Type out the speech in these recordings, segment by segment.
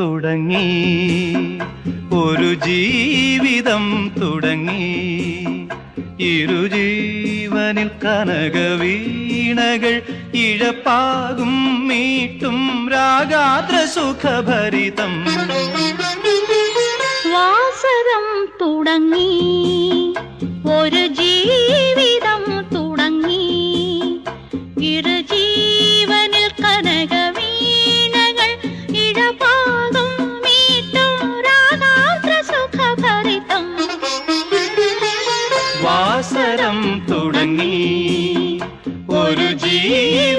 തുടങ്ങി. ഒരു ജീവിതം തുടങ്ങി. ഇരുജീവനിൽ കനകവീണകൾ ഇഴപ്പാകും മീട്ടും രാഗാത്ര സുഖഭരിതം. വാസരം തുടങ്ങി. ഒരു ജീവിതം തുടങ്ങി. ഇരുജീവനിൽ കനകവീണകൾ വാസരം തുടങ്ങി. ഒരു ജീവിതം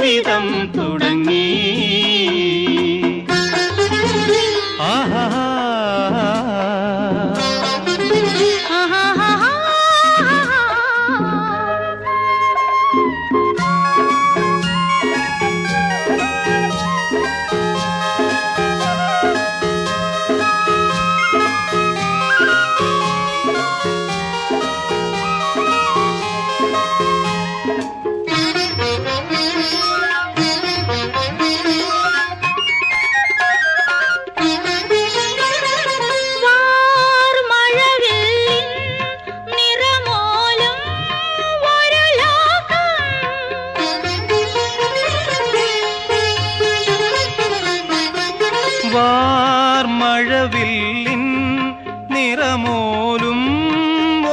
നിറമോലും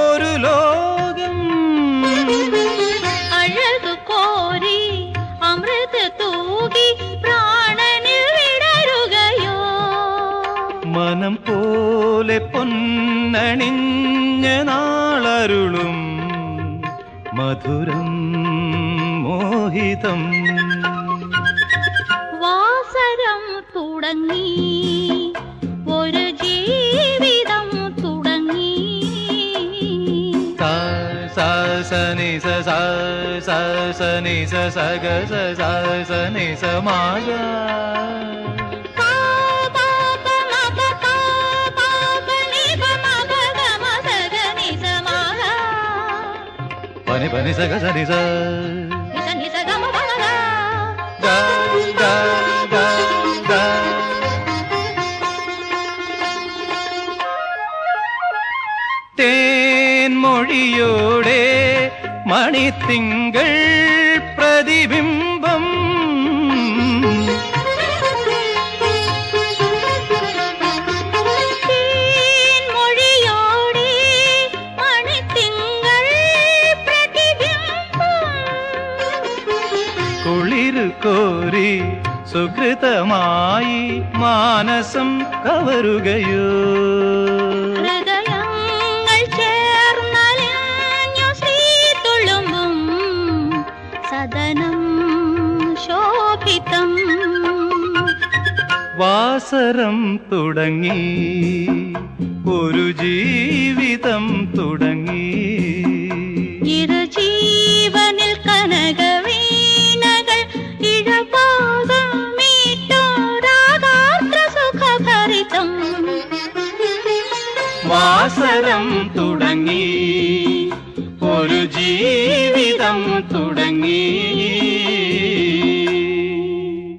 ഒരു ലോകം. അഴകു കോരി അമൃത തൂകി പ്രാണനിൽ വിടരുകയോ. മനം പോലെ പൊന്നണിഞ്ഞ നാളരുളും മധുരം മോഹിതം. വാസരം തുടങ്ങി सनी स सा सा सनी स सा ग स सा स माझा बने स सनी स ग म ग ग മ പ ഗ മ സ ഗ നി സ മ ഗ പനി പനി സ ഗ സ നി സ നി സ നി സ ഗ മ പ ഗ ഗ. ഗ ഗ ഗ ഗ തേൻമൊഴിയോടെ മണിത്തിങ്കൾ പ്രതിബിംബം തേൻമൊഴിയോടെ മണിത്തിങ്കൾ പ്രതിബിംബം. കുളിരു കോരി സുഹൃതമായി മാനസം കവരുകയോ ശോഭിതം വാസരം തുടങ്ങി ഒരു ജീവിതം തുടങ്ങി.